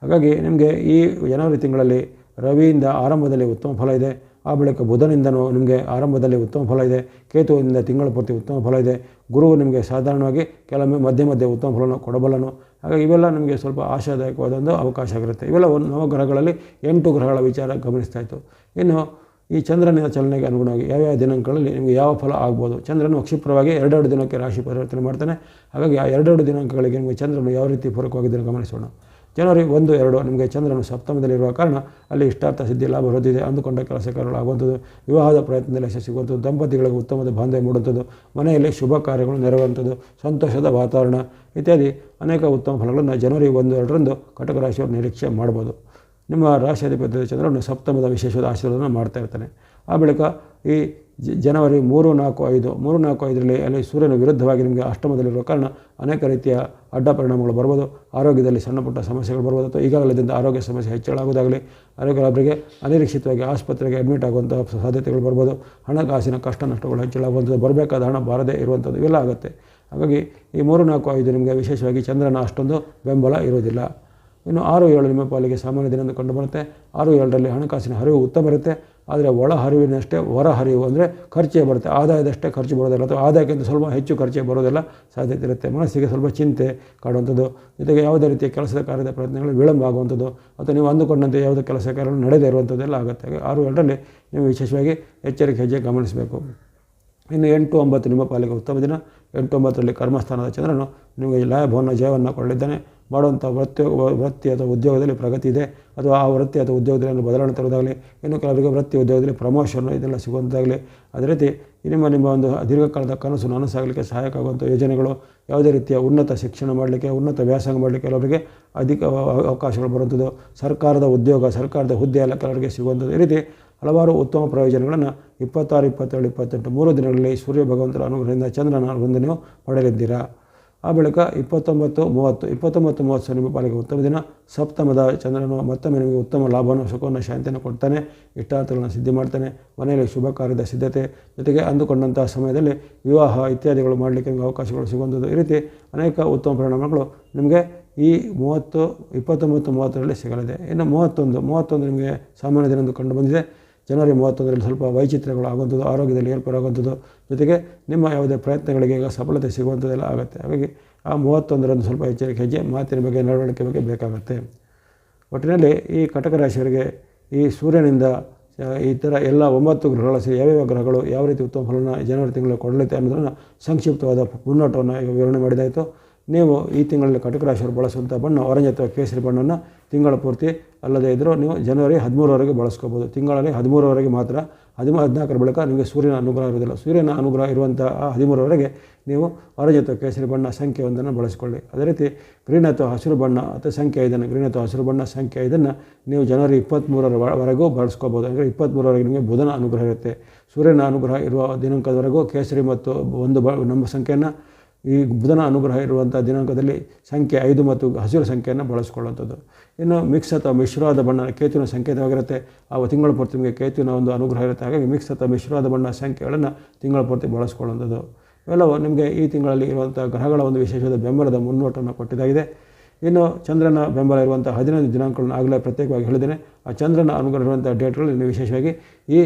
[SPEAKER 1] ಹಾಗಾಗಿ ನಿಮಗೆ ಈ ಜನವರಿ ತಿಂಗಳಲ್ಲಿ ರವಿಯಿಂದ ಆರಂಭದಲ್ಲಿ ಉತ್ತಮ ಫಲ ಇದೆ. ಆ ಬಳಿಕ ಬುಧನಿಂದನೂ ನಿಮಗೆ ಆರಂಭದಲ್ಲಿ ಉತ್ತಮ ಫಲ ಇದೆ. ಕೇತುವಿನಿಂದ ತಿಂಗಳ ಪೂರ್ತಿ ಉತ್ತಮ ಫಲ ಇದೆ. ಗುರು ನಿಮಗೆ ಸಾಧಾರಣವಾಗಿ ಕೆಲವೊಮ್ಮೆ ಮಧ್ಯೆ ಮಧ್ಯೆ ಉತ್ತಮ ಫಲವನ್ನು ಕೊಡಬಲ್ಲನು. ಹಾಗಾಗಿ ಇವೆಲ್ಲ ನಿಮಗೆ ಸ್ವಲ್ಪ ಆಶಾದಾಯಕವಾದ ಒಂದು ಅವಕಾಶ ಆಗಿರುತ್ತೆ. ಇವೆಲ್ಲ ಒಂದು ನವಗ್ರಹಗಳಲ್ಲಿ ಎಂಟು ಗ್ರಹಗಳ ವಿಚಾರ ಗಮನಿಸ್ತಾ ಇತ್ತು. ಇನ್ನು ಈ ಚಂದ್ರನ ಚಲನೆಗೆ ಅನುಗುಣವಾಗಿ ಯಾವ್ಯಾವ ದಿನಾಂಕಗಳಲ್ಲಿ ನಿಮಗೆ ಯಾವ ಫಲ ಆಗ್ಬೋದು? ಚಂದ್ರನು ಕ್ಷಿಪ್ರವಾಗಿ ಎರಡೆರಡು ದಿನಕ್ಕೆ ರಾಶಿ ಪರಿವರ್ತನೆ ಮಾಡ್ತಾನೆ. ಹಾಗಾಗಿ ಆ ಎರಡೆರಡು ದಿನಾಂಕಗಳಿಗೆ ನಿಮಗೆ ಚಂದ್ರನು ಯಾವ ರೀತಿ ಪೂರಕವಾಗಿದ್ದರೆ ಗಮನಿಸೋಣ. ಜನವರಿ ಒಂದು, ಎರಡು ನಿಮಗೆ ಚಂದ್ರನು ಸಪ್ತಮದಲ್ಲಿರುವ ಕಾರಣ ಅಲ್ಲಿ ಇಷ್ಟಾರ್ಥ ಸಿದ್ಧಿ ಲಾಭ ಹೊಂದಿದೆ ಅಂದುಕೊಂಡ ಕೆಲಸ ಕಾರ್ಯಗಳಾಗುವಂಥದ್ದು ವಿವಾಹದ ಪ್ರಯತ್ನದಲ್ಲಿ ಯಶಸ್ಸು ಸಿಗುವಂಥದ್ದು. ದಂಪತಿಗಳಿಗೆ ಉತ್ತಮದ ಬಾಂಧವ್ಯ ಮೂಡುವಂಥದ್ದು. ಮನೆಯಲ್ಲಿ ಶುಭ ಕಾರ್ಯಗಳು ನೆರವಂಥದ್ದು ಸಂತೋಷದ ವಾತಾವರಣ ಇತ್ಯಾದಿ ಅನೇಕ ಉತ್ತಮ ಫಲಗಳನ್ನು ಜನವರಿ ಒಂದು, ಎರಡರಂದು ಕಟಕ ರಾಶಿಯವರು ನಿರೀಕ್ಷೆ ಮಾಡ್ಬೋದು. ನಿಮ್ಮ ರಾಶಿಯಾಧಿಪತಿ ಚಂದ್ರನು ಸಪ್ತಮದ ವಿಶೇಷವಾದ ಆಶೀರ್ವಾದವನ್ನು ಮಾಡ್ತಾ ಇರ್ತಾನೆ. ಆ ಬಳಿಕ ಈ ಜನವರಿ ಮೂರು, ನಾಲ್ಕು, ಐದು, ಮೂರು, ನಾಲ್ಕು, ಐದರಲ್ಲಿ ಅಲ್ಲಿ ಸೂರ್ಯನ ವಿರುದ್ಧವಾಗಿ ನಿಮಗೆ ಅಷ್ಟಮದಲ್ಲಿರುವ ಕಾರಣ ಅನೇಕ ರೀತಿಯ ಅಡ್ಡ ಪರಿಣಾಮಗಳು ಬರ್ಬೋದು. ಆರೋಗ್ಯದಲ್ಲಿ ಸಣ್ಣ ಪುಟ್ಟ ಸಮಸ್ಯೆಗಳು ಬರ್ಬೋದು. ಅಥವಾ ಈಗಾಗಲೇ ಆರೋಗ್ಯ ಸಮಸ್ಯೆ ಹೆಚ್ಚಳಾಗೋದಾಗಲಿ ಅನೇಕರೊಬ್ಬರಿಗೆ ಅನಿರೀಕ್ಷಿತವಾಗಿ ಆಸ್ಪತ್ರೆಗೆ ಅಡ್ಮಿಟ್ ಆಗುವಂಥ ಸಾಧ್ಯತೆಗಳು ಬರ್ಬೋದು. ಹಣಕಾಸಿನ ಕಷ್ಟ ನಷ್ಟಗಳು ಹೆಚ್ಚಳಾಗುವಂಥದ್ದು ಬರಬೇಕಾದ ಹಣ ಬಾರದೇ ಇರುವಂಥದ್ದು ಇವೆಲ್ಲ ಆಗುತ್ತೆ. ಹಾಗಾಗಿ ಈ ಮೂರು, ನಾಲ್ಕು, ಐದು ನಿಮಗೆ ವಿಶೇಷವಾಗಿ ಚಂದ್ರನ ಅಷ್ಟೊಂದು ಬೆಂಬಲ ಇರೋದಿಲ್ಲ ಇನ್ನು ಆರು, ಏಳು ನಿಮ್ಮ ಪಾಲಿಗೆ ಸಾಮಾನ್ಯ ದಿನ ಕಂಡು ಬರುತ್ತೆ. ಆರು, ಏಳರಲ್ಲಿ ಹಣಕಾಸಿನ ಹರಿವು ಉತ್ತಮ ಇರುತ್ತೆ. ಆದರೆ ಒಳ ಹರಿವಿನಷ್ಟೇ ಹೊರ ಹರಿವು ಅಂದರೆ ಖರ್ಚೇ ಬರುತ್ತೆ. ಆದಾಯದಷ್ಟೇ ಖರ್ಚು ಬರೋದಿಲ್ಲ ಅಥವಾ ಆದಾಯಕ್ಕಿಂತ ಸ್ವಲ್ಪ ಹೆಚ್ಚು ಖರ್ಚೇ ಬರೋದಿಲ್ಲ ಸಾಧ್ಯತೆ ಇರುತ್ತೆ. ಮನಸ್ಸಿಗೆ ಸ್ವಲ್ಪ ಚಿಂತೆ ಕಾಡುವಂಥದ್ದು. ಜೊತೆಗೆ ಯಾವುದೇ ರೀತಿಯ ಕೆಲಸದ ಕಾರ್ಯದ ಪ್ರಯತ್ನಗಳು ವಿಳಂಬ ಆಗುವಂಥದ್ದು ಅಥವಾ ನೀವು ಅಂದುಕೊಂಡಂತೆ ಯಾವುದೇ ಕೆಲಸ ಕಾರ್ಯಗಳು ನಡೆದೇ ಇರುವಂಥದ್ದೆಲ್ಲ ಆಗುತ್ತೆ. ಆರು ಎರಡರಲ್ಲಿ ನೀವು ವಿಶೇಷವಾಗಿ ಎಚ್ಚರಿಕೆ ಹೆಜ್ಜೆ ಗಮನಿಸಬೇಕು. ಇನ್ನು ಎಂಟು ಒಂಬತ್ತು ನಿಮ್ಮ ಪಾಲಿಗೆ ಉತ್ತಮ ದಿನ. ಎಂಟು ಒಂಬತ್ತರಲ್ಲಿ ಕರ್ಮಸ್ಥಾನದ ಚಂದ್ರನು ನಿಮಗೆ ಲಾಭವನ್ನು ಜಯವನ್ನು ಕೊಡಲಿದ್ದಾನೆ. ಮಾಡುವಂಥ ವೃತ್ತಿ ವೃತ್ತಿ ಅಥವಾ ಉದ್ಯೋಗದಲ್ಲಿ ಪ್ರಗತಿ ಇದೆ. ಅಥವಾ ಆ ವೃತ್ತಿ ಅಥವಾ ಉದ್ಯೋಗದಲ್ಲಿ ಬದಲಾವಣೆ ತರುವುದಾಗಲಿ, ಇನ್ನು ಕೆಲವರಿಗೆ ವೃತ್ತಿ ಉದ್ಯೋಗದಲ್ಲಿ ಪ್ರಮೋಷನ್ ಇದೆಲ್ಲ ಸಿಗುವಂಥದ್ದಾಗಲಿ ಅದೇ ರೀತಿ ನಿಮ್ಮ ನಿಮ್ಮ ಒಂದು ದೀರ್ಘಕಾಲದ ಕನಸು ನನಸಾಗಲಿಕ್ಕೆ ಸಹಾಯಕ ಆಗುವಂಥ ಯೋಜನೆಗಳು, ಯಾವುದೇ ರೀತಿಯ ಉನ್ನತ ಶಿಕ್ಷಣ ಮಾಡಲಿಕ್ಕೆ, ಉನ್ನತ ವ್ಯಾಸಂಗ ಮಾಡಲಿಕ್ಕೆ ಕೆಲವರಿಗೆ ಅಧಿಕ ಅವಕಾಶಗಳು ಬರುವಂಥದ್ದು. ಸರ್ಕಾರದ ಉದ್ಯೋಗ, ಸರ್ಕಾರದ ಹುದ್ದೆ ಎಲ್ಲ ಕೆಲವರಿಗೆ ಸಿಗುವಂಥದ್ದು. ಈ ರೀತಿ ಹಲವಾರು ಉತ್ತಮ ಪ್ರಯೋಜನಗಳನ್ನು ಇಪ್ಪತ್ತಾರು, ಇಪ್ಪತ್ತೇಳು, ಇಪ್ಪತ್ತೆಂಟು, ಮೂರು ದಿನಗಳಲ್ಲಿ ಸೂರ್ಯ ಭಗವಂತರ ಅನುಗ್ರಹದಿಂದ ಚಂದ್ರನ ಅನುಗ್ರಹದಿಂದ ನೀವು ಪಡೆಯಲಿದ್ದೀರಾ ಆ ಬಳಿಕ ಇಪ್ಪತ್ತೊಂಬತ್ತು, ಮೂವತ್ತು ಇಪ್ಪತ್ತೊಂಬತ್ತು, ಮೂವತ್ತು ನಿಮ್ಮ ಪಾಲಿಗೆ ಉತ್ತಮ ದಿನ. ಸಪ್ತಮದ ಚಂದ್ರನು ಮತ್ತೊಮ್ಮೆ ನಿಮಗೆ ಉತ್ತಮ ಲಾಭವನ್ನು, ಸುಖವನ್ನು, ಶಾಂತಿಯನ್ನು ಕೊಡ್ತಾನೆ. ಇಷ್ಟಾರ್ಥಗಳನ್ನು ಸಿದ್ಧಿ ಮಾಡ್ತಾನೆ. ಮನೆಯಲ್ಲಿ ಶುಭ ಕಾರ್ಯದ ಸಿದ್ಧತೆ, ಜೊತೆಗೆ ಅಂದುಕೊಂಡಂಥ ಸಮಯದಲ್ಲಿ ವಿವಾಹ ಇತ್ಯಾದಿಗಳು ಮಾಡಲಿಕ್ಕೆ ನಿಮಗೆ ಅವಕಾಶಗಳು ಸಿಗುವಂಥದ್ದು. ಈ ರೀತಿ ಅನೇಕ ಉತ್ತಮ ಪರಿಣಾಮಗಳು ನಿಮಗೆ ಈ ಮೂವತ್ತು, ಇಪ್ಪತ್ತೊಂಬತ್ತು, ಮೂವತ್ತರಲ್ಲಿ ಸಿಗಲಿದೆ. ಇನ್ನು ಮೂವತ್ತೊಂದು ಮೂವತ್ತೊಂದು ನಿಮಗೆ ಸಾಮಾನ್ಯ ದಿನದಂದು ಕಂಡು ಬಂದಿದೆ. ಜನವರಿ ಮೂವತ್ತೊಂದರಲ್ಲಿ ಸ್ವಲ್ಪ ವೈಚಿತ್ರ್ಯಗಳು ಆಗುವಂಥದ್ದು, ಆರೋಗ್ಯದಲ್ಲಿ ಏರ್ಪಾಡಾಗುವಂಥದ್ದು, ಜೊತೆಗೆ ನಿಮ್ಮ ಯಾವುದೇ ಪ್ರಯತ್ನಗಳಿಗೆ ಈಗ ಸಫಲತೆ ಸಿಗುವಂಥದ್ದೆಲ್ಲ ಆಗುತ್ತೆ. ಹಾಗಾಗಿ ಆ ಮೂವತ್ತೊಂದರಂದು ಸ್ವಲ್ಪ ಎಚ್ಚರಿಕೆ ಹೆಜ್ಜೆ ಮಾತಿನ ಬಗ್ಗೆ, ನಡವಳಿಕೆ ಬಗ್ಗೆ ಬೇಕಾಗುತ್ತೆ. ಒಟ್ಟಿನಲ್ಲಿ ಈ ಕಟಕ ರಾಶಿಯವರಿಗೆ ಈ ಸೂರ್ಯನಿಂದ ಈ ಥರ ಎಲ್ಲ ಒಂಬತ್ತು ಗ್ರಹಗಳ ಸೇರಿ ಯಾವ್ಯಾವ ಗ್ರಹಗಳು ಯಾವ ರೀತಿ ಉತ್ತಮ ಫಲನ ಜನವರಿ ತಿಂಗಳು ಕೊಡಲಿದೆ ಅನ್ನೋದನ್ನು ಸಂಕ್ಷಿಪ್ತವಾದ ಮುನ್ನೋಟವನ್ನು ವಿವರಣೆ ಮಾಡಿದಾಯಿತು. ನೀವು ಈ ತಿಂಗಳಲ್ಲಿ ಕಟಕ ರಾಶಿಯವರು ಬಳಸುವಂಥ ಬಣ್ಣ ಆರೆಂಜ್ ಅಥವಾ ಕೇಸರಿ ಬಣ್ಣವನ್ನು ತಿಂಗಳ ಪೂರ್ತಿ ಅಲ್ಲದೆ ಇದ್ದರೂ ನೀವು ಜನವರಿ ಹದಿಮೂರವರೆಗೆ ಬಳಸ್ಕೋಬೋದು. ತಿಂಗಳಲ್ಲಿ ಹದಿಮೂರವರೆಗೆ ಮಾತ್ರ ಹದಿಮೂರು ಹದಿನಾಲ್ಕರ ಬಳಿಕ ನಿಮಗೆ ಸೂರ್ಯನ ಅನುಗ್ರಹ ಇರೋದಿಲ್ಲ ಸೂರ್ಯನ ಅನುಗ್ರಹ ಇರುವಂಥ ಆ ಹದಿಮೂರವರೆಗೆ ನೀವು ಆರೆಂಜ್ ಅಥವಾ ಕೇಸರಿ ಬಣ್ಣ ಸಂಖ್ಯೆ ಒಂದನ್ನು ಬಳಸಿಕೊಳ್ಳಿ. ಅದೇ ರೀತಿ ಗ್ರೀನ್ ಅಥವಾ ಹಸಿರು ಬಣ್ಣ ಅಥವಾ ಸಂಖ್ಯೆ ಐದನ್ನು ಗ್ರೀನ್ ಅಥವಾ ಹಸಿರು ಬಣ್ಣ ಸಂಖ್ಯೆ ಐದನ್ನು ನೀವು ಜನವರಿ ಇಪ್ಪತ್ತ್ಮೂರರವರೆಗೂ ಬಳಸ್ಕೋಬೋದು. ಅಂದರೆ ಇಪ್ಪತ್ತ್ಮೂರವರೆಗೆ ನಿಮಗೆ ಬುಧನ ಅನುಗ್ರಹ ಇರುತ್ತೆ. ಸೂರ್ಯನ ಅನುಗ್ರಹ ಇರುವ ದಿನಾಂಕದವರೆಗೂ ಕೇಸರಿ ಮತ್ತು ಒಂದು ಬ ನಮ್ಮ ಸಂಖ್ಯೆಯನ್ನು ಈ ಬುಧನ ಅನುಗ್ರಹ ಇರುವಂಥ ದಿನಾಂಕದಲ್ಲಿ ಸಂಖ್ಯೆ ಐದು ಮತ್ತು ಹಸಿರು ಸಂಖ್ಯೆಯನ್ನು ಬಳಸ್ಕೊಳ್ಳುವಂಥದ್ದು. ಇನ್ನು ಮಿಕ್ಸ್ ಅಥವಾ ಮಿಶ್ರವಾದ ಬಣ್ಣ ಕೇತುವಿನ ಸಂಕೇತವಾಗಿರುತ್ತೆ ಆ ತಿಂಗಳ ಪೂರ್ತಿ ನಿಮಗೆ ಕೇತುವಿನ ಒಂದು ಅನುಗ್ರಹ ಇರುತ್ತೆ. ಹಾಗಾಗಿ ಮಿಕ್ಸ್ ಅಥವಾ ಮಿಶ್ರವಾದ ಬಣ್ಣ ಸಂಖ್ಯೆಗಳನ್ನು ತಿಂಗಳ ಪೂರ್ತಿ ಬಳಸ್ಕೊಳ್ಳುವಂಥದ್ದು. ಇವೆಲ್ಲವೂ ನಿಮಗೆ ಈ ತಿಂಗಳಲ್ಲಿ ಇರುವಂಥ ಗ್ರಹಗಳ ಒಂದು ವಿಶೇಷವಾದ ಬೆಂಬಲದ ಮುನ್ನೋಟವನ್ನು ಕೊಟ್ಟಿದ್ದಾಗಿದೆ. ಇನ್ನು ಚಂದ್ರನ ಬೆಂಬಲ ಇರುವಂಥ ಹದಿನೈದು ದಿನಾಂಕಗಳನ್ನು ಆಗಲೇ ಪ್ರತ್ಯೇಕವಾಗಿ ಹೇಳಿದ್ದೇನೆ. ಆ ಚಂದ್ರನ ಅನುಗ್ರಹ ಇರುವಂಥ ಡೇಟ್ಗಳು ಇನ್ನು ವಿಶೇಷವಾಗಿ ಈ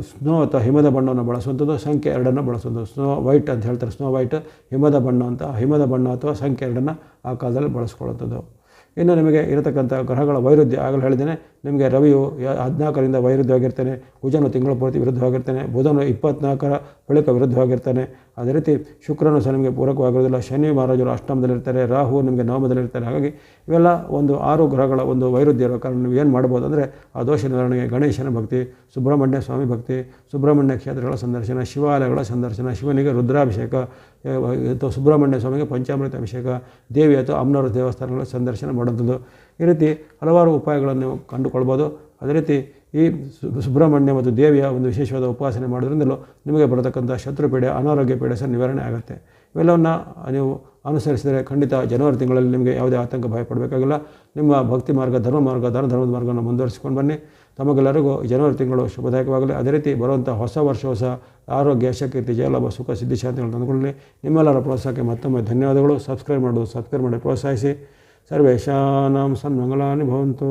[SPEAKER 1] ಸ್ನೋ ಅಥವಾ ಹಿಮದ ಬಣ್ಣವನ್ನು ಬಳಸುವಂಥದ್ದು, ಸಂಖ್ಯೆ ಎರಡನ್ನು ಬಳಸುವಂಥದ್ದು. ಸ್ನೋ ವೈಟ್ ಅಂತ ಹೇಳ್ತಾರೆ ಸ್ನೋ ವೈಟ್ ಹಿಮದ ಬಣ್ಣ ಅಂತ, ಹಿಮದ ಬಣ್ಣ ಅಥವಾ ಸಂಖ್ಯೆ ಎರಡನ್ನು ಆ ಕಾಲದಲ್ಲಿ ಬಳಸ್ಕೊಳ್ಳುವಂಥದ್ದು. ಇನ್ನು ನಿಮಗೆ ಇರತಕ್ಕಂಥ ಗ್ರಹಗಳ ವೈರುಧ್ಯ ಆಗಲು ಹೇಳಿದ್ದೇನೆ. ನಿಮಗೆ ರವಿಯು ಹದಿನಾಲ್ಕರಿಂದ ವೈರುದ್ಧವಾಗಿರ್ತಾನೆ ಕುಜನು ತಿಂಗಳ ಪೂರ್ತಿ ವಿರುದ್ಧವಾಗಿರ್ತಾನೆ. ಬುಧನು ಇಪ್ಪತ್ನಾಲ್ಕರ ಬಳಿಕ ವಿರುದ್ಧವಾಗಿರ್ತಾನೆ. ಅದೇ ರೀತಿ ಶುಕ್ರನು ಸಹ ನಿಮಗೆ ಪೂರಕವಾಗಿರೋದಿಲ್ಲ ಶನಿ ಮಹಾರಾಜರು ಅಷ್ಟಮದಲ್ಲಿರ್ತಾರೆ ರಾಹು ನಿಮಗೆ ನವಮದಲ್ಲಿರ್ತಾರೆ. ಹಾಗಾಗಿ ಇವೆಲ್ಲ ಒಂದು ಆರು ಗ್ರಹಗಳ ಒಂದು ವೈರುಧ್ಯ ಇರೋ ಕಾರಣ ನೀವು ಏನು ಮಾಡ್ಬೋದು ಅಂದರೆ ಆ ದೋಷ ನಿವಾರಣೆಗೆ ಗಣೇಶನ ಭಕ್ತಿ, ಸುಬ್ರಹ್ಮಣ್ಯ ಸ್ವಾಮಿ ಭಕ್ತಿ, ಸುಬ್ರಹ್ಮಣ್ಯ ಕ್ಷೇತ್ರಗಳ ಸಂದರ್ಶನ, ಶಿವಾಲಯಗಳ ಸಂದರ್ಶನ, ಶಿವನಿಗೆ ರುದ್ರಾಭಿಷೇಕ ಅಥವಾ ಸುಬ್ರಹ್ಮಣ್ಯ ಸ್ವಾಮಿಗೆ ಪಂಚಾಮೃತ ಅಭಿಷೇಕ, ದೇವಿ ಅಥವಾ ಅಮ್ಮನವರ ದೇವಸ್ಥಾನಗಳ ಸಂದರ್ಶನ ಮಾಡುವಂಥದ್ದು ಈ ರೀತಿ ಹಲವಾರು ಉಪಾಯಗಳನ್ನು ಕಂಡುಕೊಳ್ಬೋದು. ಅದೇ ರೀತಿ ಈ ಸುಬ್ರಹ್ಮಣ್ಯ ಮತ್ತು ದೇವಿಯ ಒಂದು ವಿಶೇಷವಾದ ಉಪಾಸನೆ ಮಾಡೋದ್ರಿಂದಲೂ ನಿಮಗೆ ಬರತಕ್ಕಂಥ ಶತ್ರುಪೀಡೆ, ಅನಾರೋಗ್ಯ ಪೀಡೆ ಸಹ ನಿವಾರಣೆ ಆಗುತ್ತೆ. ಇವೆಲ್ಲವನ್ನು ನೀವು ಅನುಸರಿಸಿದರೆ ಖಂಡಿತ ಜನವರಿ ತಿಂಗಳಲ್ಲಿ ನಿಮಗೆ ಯಾವುದೇ ಆತಂಕ ಭಯಪಡಬೇಕಾಗಿಲ್ಲ. ನಿಮ್ಮ ಭಕ್ತಿ ಮಾರ್ಗ, ಧರ್ಮ ಮಾರ್ಗ ಧರ್ಮ ಧರ್ಮದ ಮಾರ್ಗವನ್ನು ಮುಂದುವರಿಸಿಕೊಂಡು ಬನ್ನಿ. ತಮಗೆಲ್ಲರಿಗೂ ಜನವರಿ ತಿಂಗಳು ಶುಭದಾಯಕವಾಗಲಿ. ಅದೇ ರೀತಿ ಬರುವಂಥ ಹೊಸ ವರ್ಷ, ಹೊಸ ಆರೋಗ್ಯ ಯಶಕೀರ್ತಿ ಜಯಲಾಭ, ಸುಖ, ಸಿದ್ಧಿ, ಶಾಂತಿಗಳನ್ನು ತಂದುಕೊಳ್ಳಿ ನಿಮ್ಮೆಲ್ಲರ ಪ್ರೋತ್ಸಾಹಕ್ಕೆ ಮತ್ತೊಮ್ಮೆ ಧನ್ಯವಾದಗಳು. ಸಬ್ಸ್ಕ್ರೈಬ್ ಮಾಡೋದು ಸಬ್ಸ್ಕ್ರೈಬ್ ಮಾಡಿ ಪ್ರೋತ್ಸಾಹಿಸಿ. ಸರ್ವೇಶಾನಾಂ ಸನ್ಮಂಗಲಾನಿ ಭವಂತು.